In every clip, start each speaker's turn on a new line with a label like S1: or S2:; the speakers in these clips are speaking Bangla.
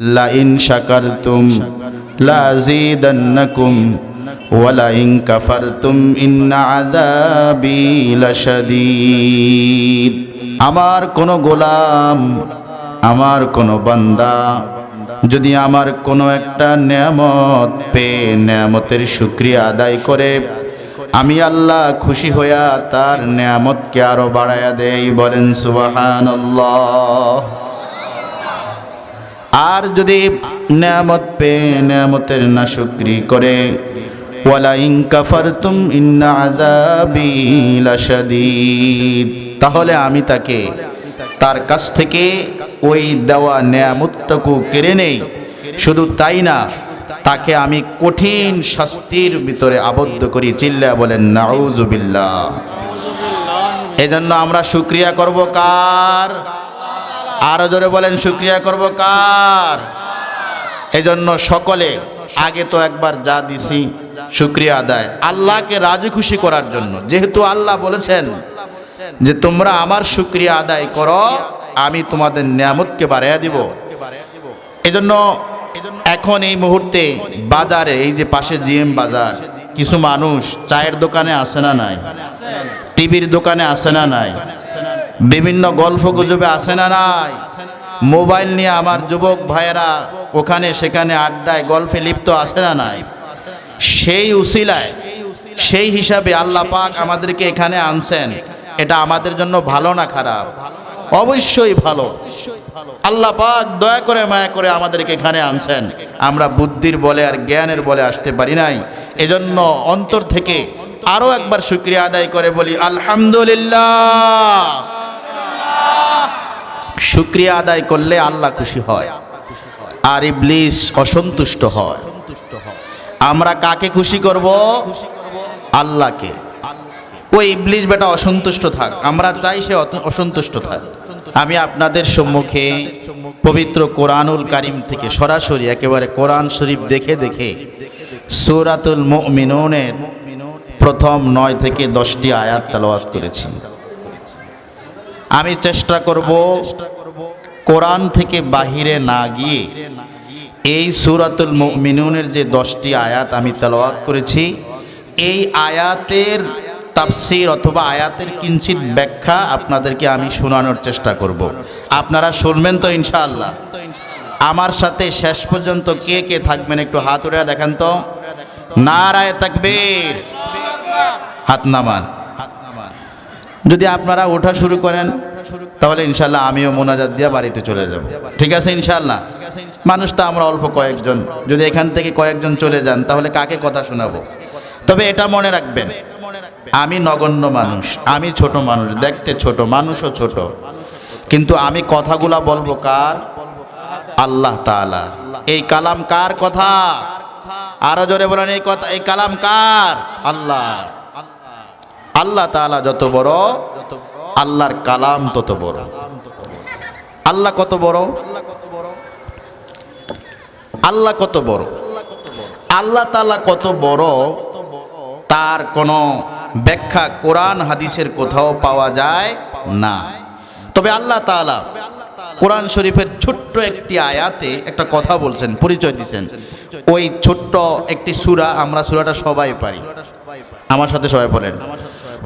S1: লাইন শাকার তুম লাজিদান্নাকুম ওয়ালাইন কাফারতুম, ইন্না আযাবি লাশাদীদ। আমার কোন গোলাম, আমার কোন বান্দা, যদি আমার কোনো একটা নিয়ামত পেয়ে নিয়ামতের শুক্রিয়া আদায় করে, আমি আল্লাহ খুশি হইয়া তার নিয়ামতকে আরও বাড়াইয়া দেই, বলেন সুবহানাল্লাহ। আর যদি নেয়ামত পেয়ে নেয়ামতের না শুক্রি করে, ওয়ালা ইন কাফারতুম ইন্না আযাবি লাশাদীদ। তাহলে আমি তাকে তার কাছ থেকে ওই দেওয়া নেয়ামতটুকু কেড়ে নেই। শুধু তাই না, তাকে আমি কঠিন শাস্তির ভিতরে আবদ্ধ করি। চিল্লা বলেন নাউজুবিল্লাহ এজন্য আমরা শুক্রিয়া করব কার? আরও জোরে বলেন, শুক্রিয়া করব কার? এজন্য সকলে, আগে তো একবার যা দিছি, শুক্রিয়া আদায়। আল্লাহকে রাজি খুশি করার জন্য। যেহেতু আল্লাহ বলেছেন যে, তোমরা আমার শুক্রিয়া আদায় করো, আমি তোমাদের নিয়ামতকে বাড়াইয়া দিব। এজন্য এখন এই মুহূর্তে বাজারে, এই যে পাশে জিএম বাজার, কিছু মানুষ চায়ের দোকানে আসে না নাই? টিভির দোকানে আসে না নাই? বিভিন্ন গল্প গুজবে আসে না নাই? মোবাইল নিয়ে আমার যুবক ভাইয়েরা ওখানে সেখানে আড্ডায় গল্পে লিপ্ত আসে না নাই? সেই উসিলায়, সেই হিসাবে আল্লাহ পাক আমাদেরকে এখানে আনছেন। এটা আমাদের জন্য ভালো না খারাপ? অবশ্যই ভালো। আল্লাহ পাক দয়া করে, মায়া করে আমাদেরকে এখানে আনছেন। আমরা বুদ্ধির বলে আর জ্ঞানের বলে আসতে পারি নাই। এজন্য অন্তর থেকে আরও একবার শুক্রিয়া আদায় করে বলি, আলহামদুলিল্লাহ। শুক্রিয়া আদায় করলে আল্লাহ খুশি হয়। আর ইবলিস অসন্তুষ্ট হয়। আমরা কাকে খুশি করব? আল্লাহকে। ওই ইবলিস বেটা অসন্তুষ্ট থাক। আমরা চাই সে অসন্তুষ্ট থাক। আমি আপনাদের সম্মুখে পবিত্র কোরআনুল কারিম থেকে সরাসরি একেবারে কোরআন শরীফ দেখে দেখে সূরাতুল মুমিনুনের প্রথম নয় থেকে দশটি আয়াত তেলাওয়াত করেছি। আমি চেষ্টা করব কোরআন থেকে বাহিরে না গিয়ে এই সুরাতুল মিনুনের যে দশটি আয়াত আমি তেলাওয়াত করেছি, এই আয়াতের তাফসির অথবা আয়াতের কিঞ্চিত ব্যাখ্যা আপনাদেরকে আমি শোনানোর চেষ্টা করব। আপনারা শুনবেন তো ইনশাআল্লাহ। আমার সাথে শেষ পর্যন্ত কে কে থাকবেন একটু হাত উড়ে দেখেন তো। নারায় তাকবীর। হাত নামান। যদি আপনারা ওঠা শুরু করেন তাহলে ইনশাল্লাহ আমিও মোনাজাত দিয়ে বাড়িতে চলে যাব। ঠিক আছে ইনশাল্লাহ মানুষ তো আমরা অল্প কয়েকজন। যদি এখান থেকে কয়েকজন চলে যান, তাহলে কাকে কথা শোনাবো? তবে এটা মনে রাখবেন, আমি নগণ্য মানুষ, আমি ছোট মানুষ, দেখতে ছোট, মানুষও ছোট। কিন্তু আমি কথাগুলা বলব কার? আল্লাহ তাআলা। এই কালাম কার কথা? আরও জোরে বলেন, এই কথা, এই কালাম কার? আল্লাহ। আল্লাহ তাআলা যত বড় আল্লাহর কালাম তত বড়। আল্লাহ কত বড়? আল্লাহ কত বড়? আল্লাহ তাআলা কত বড়? তার কোনো ব্যাখ্যা কোরআন হাদিসের কোথাও পাওয়া যায় না। তবে আল্লাহ তাআলা কোরআন শরীফের ছোট্ট একটি আয়াতে একটা কথা বলছেন, পরিচয় দিচ্ছেন ওই ছোট্ট একটি সূরা আমরা সূরাটা সবাই পারি। আমার সাথে সবাই বলেন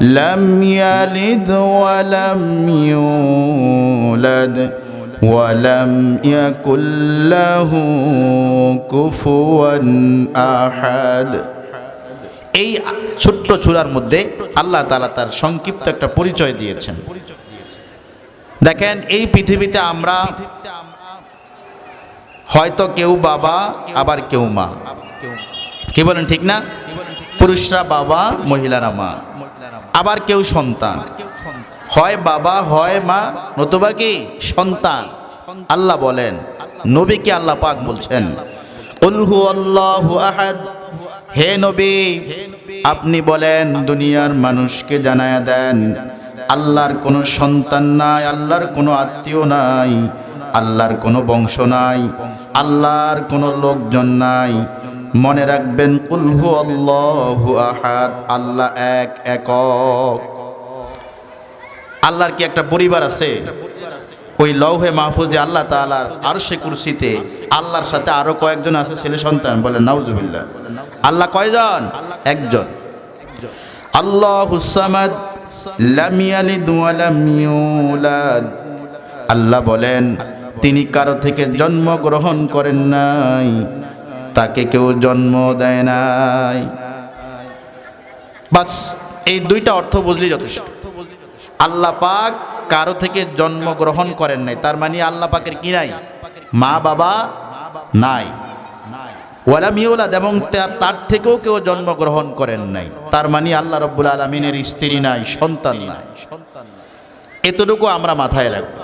S1: لم يلد ولم يولد ولم يكن له كفوا أحد এই ছোট্ট চূড়ার মধ্যে আল্লাহ তাআলা তার সংক্ষিপ্ত একটা পরিচয় দিয়েছেন দেখেন এই পৃথিবীতে আমরা হয়তো কেউ বাবা আবার কেউ মা কি বলেন ঠিক না পুরুষরা বাবা মহিলারা মা আবার কেউ সন্তান। হয় বাবা, হয় মা, নতুবা কি সন্তান। আল্লাহ বলেন, নবীকে আল্লাহ পাক বলছেন উলহু হে নবী, আপনি বলেন, দুনিয়ার মানুষকে জানায়া দেন, আল্লাহর কোনো সন্তান নাই, আল্লাহর কোনো আত্মীয় নাই, আল্লাহর কোনো বংশ নাই, আল্লাহর কোনো লোকজন নাই মনে রাখবেন কুলহু আল্লাহু আহাদ আল্লাহ এক, একক। আল্লাহর কি একটা পরিবার আছে? ওই লৌহে মাহফুজে আল্লাহ তালার আর সে কুরসিতে আল্লাহর সাথে আরও কয়েকজন আছে ছেলে সন্তান, বলে নাউজুবিল্লাহ। আল্লাহ কয়জন? একজন। আল্লাহ হুসামাদ আল্লাহ বলেন, তিনি কারও থেকে জন্ম গ্রহণ করেন নাই। তাকে কেউ জন্ম দেয় নাই। বাস, এই দুইটা অর্থ বুঝলি যথেষ্ট। আল্লাহ পাক কারও থেকে জন্ম গ্রহণ করেন নাই, তার মানে আল্লাহ পাকের কি নাই? মা বাবা নাই। ওয়ালা মিউলাদ এবং তার থেকেও কেউ জন্ম গ্রহণ করেন নাই। তার মানে আল্লাহ রব্বুল আলমিনের স্ত্রী নাই, সন্তান নাই। এতটুকু আমরা মাথায় রাখব।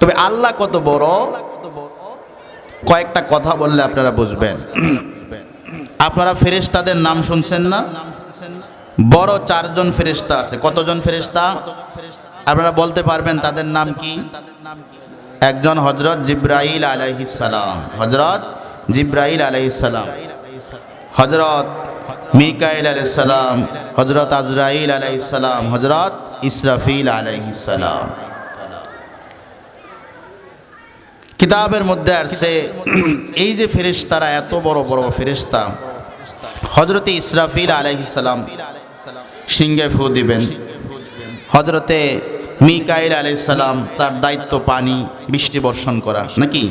S1: তবে আল্লাহ কত বড়? কয়েকটা কথা বললে আপনারা বুঝবেন। আপনারা ফেরেশতাদের নাম শুনছেন না? বড় চারজন ফেরেশতা আছে। কতজন ফেরেশতা? আপনারা বলতে পারবেন তাদের নাম কি? একজন হজরত জিব্রাইল আলাইহিসালাম হজরত জিব্রাইল আলাইহিসালাম হজরত মিকাইল আলাইসালাম হজরত আজরাইল আলাইসালাম হজরত ইসরাফিল আলাইহিসালাম কিতাবের মধ্যে আসছে, এই যে ফেরেশতারা, এত বড় বড় ফেরেশতা। হজরতে ইসরাফিল আলাইহিসালাম সিংহে ফু দিবেন। হজরতে মিকাইল আলাইসালাম তার দায়িত্ব পানি, বৃষ্টি বর্ষণ করা, নাকি?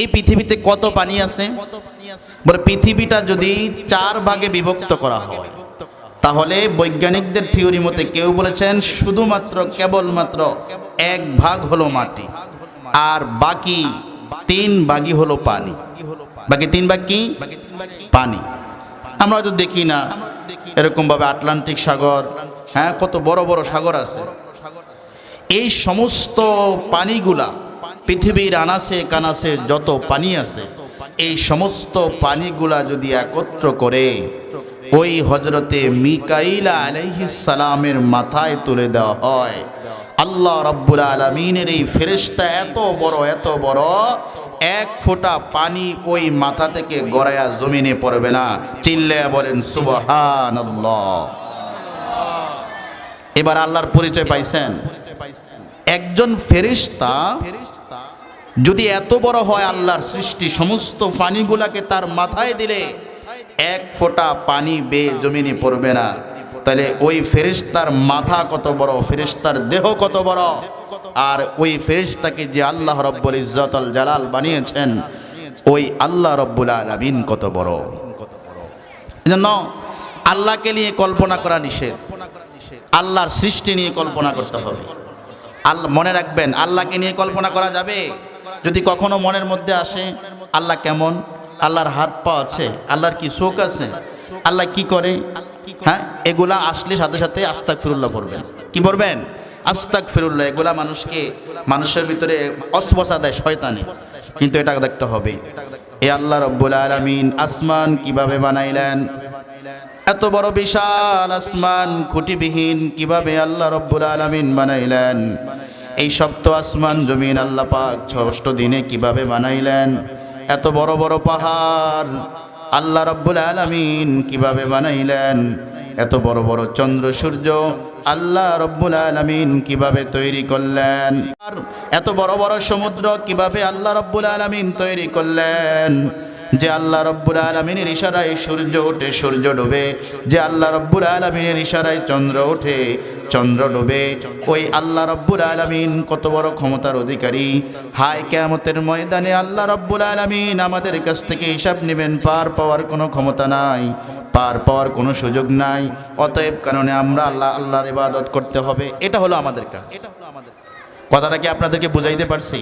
S1: এই পৃথিবীতে কত পানি আছে? পৃথিবীটা যদি চার ভাগে বিভক্ত করা হয়, তাহলে বৈজ্ঞানিকদের থিওরি মতে কেউ বলেছেন শুধুমাত্র, কেবলমাত্র এক ভাগ হলো মাটি। আর বাকি তিন ভাগই হলো পানি। বাকি তিন ভাগ কি? পানি। আমরা হয়তো দেখি না এরকম ভাবে আটলান্টিক সাগর হ্যাঁ কত বড় বড় সাগর আছে। এই সমস্ত পানিগুলা পৃথিবীর আনাসে কানাসে যত পানি আছে, এই সমস্ত পানিগুলা যদি একত্র করে ওই হজরতে মিকাইলা আলাইহিস সালামের মাথায় তুলে দেওয়া হয় আল্লাহ রব্বুল আলমিনের এই ফেরেশতা এত বড় এত বড়, এক ফোঁটা পানি ওই মাথা থেকে গড়ায়া জমিনে পড়বে না। চিল্লে বলেন সুবহান এবার আল্লাহর পরিচয় পাইছেন। একজন ফেরিস্তা যদি এত বড় হয় আল্লাহর সৃষ্টি, সমস্ত পানিগুলাকে তার মাথায় দিলে এক ফোঁটা পানি বে জমিনে পড়বে না। তাহলে ওই ফেরিস্তার মাথা কত বড় ফেরিস্তার দেহ কত বড়? আর ওই ফেরিস্তাকে যে আল্লাহ রব্বুল ইজ্জতল জালাল বানিয়েছেন, ওই আল্লাহ রব্বুল আলামিন কত বড়? এজন্য আল্লাহকে নিয়ে কল্পনা করা নিষেধ। আল্লাহর সৃষ্টি নিয়ে কল্পনা করতে হবে। আল্লাহ, মনে রাখবেন, আল্লাহকে নিয়ে কল্পনা করা যাবে। যদি কখনো মনের মধ্যে আসে, আল্লাহ কেমন? আল্লাহর হাত পা আছে, আল্লাহর কি চোখ আছে? আল্লাহ কি করে? হ্যাঁ এগুলা আসলে সাথে সাথে আস্তাক ফিরুল্লাহ পড়বেন। কি পড়বেন? আস্তাক ফিরুল্লাহ এগুলা মানুষকে, মানুষের ভিতরে অস্বসা দেয় শয়তানি। কিন্তু এটা দেখতে হবে। এ আল্লাহ রব্বুল আলমিন আসমান কীভাবে বানাইলেন? এত বড় বিশাল আসমান, খুঁটিবিহীন, কীভাবে আল্লাহ রব্বুল আলমিন বানাইলেন? এই সপ্ত আসমান, জমিন, আল্লাহ পাক ষষ্ঠ দিনে কীভাবে বানাইলেন? এত বড় বড় পাহাড় আল্লাহ রব্বুল আলমিন কীভাবে বানাইলেন? এত বড় বড় চন্দ্র, সূর্য, আল্লাহ রব্বুল আলমিন কীভাবে তৈরি করলেন? আর এত বড় বড় সমুদ্র কীভাবে আল্লাহ রব্বুল আলমিন তৈরি করলেন? যে আল্লাহ রব্বুল আলমিনের ইশারায় সূর্য ওঠে, সূর্য ডুবে। যে আল্লাহ রব্বুল আলমিনের ইশারায় চন্দ্র ওঠে, চন্দ্র ডুবে। ওই আল্লাহ রব্বুল আলমিন কত বড় ক্ষমতার অধিকারী। হাই কেমতের ময়দানে আল্লাহ রব্বুল আলমিন আমাদের কাছ থেকে হিসাব নেবেন, পার পাওয়ার কোনো ক্ষমতা নাই, পার পাওয়ার কোনো সুযোগ নাই। অতএব কারণে আমরা আল্লাহ, আল্লাহর ইবাদত করতে হবে, এটা হলো আমাদের কাজ। কথাটা কি আপনাদেরকে বুঝাইতে পারছি?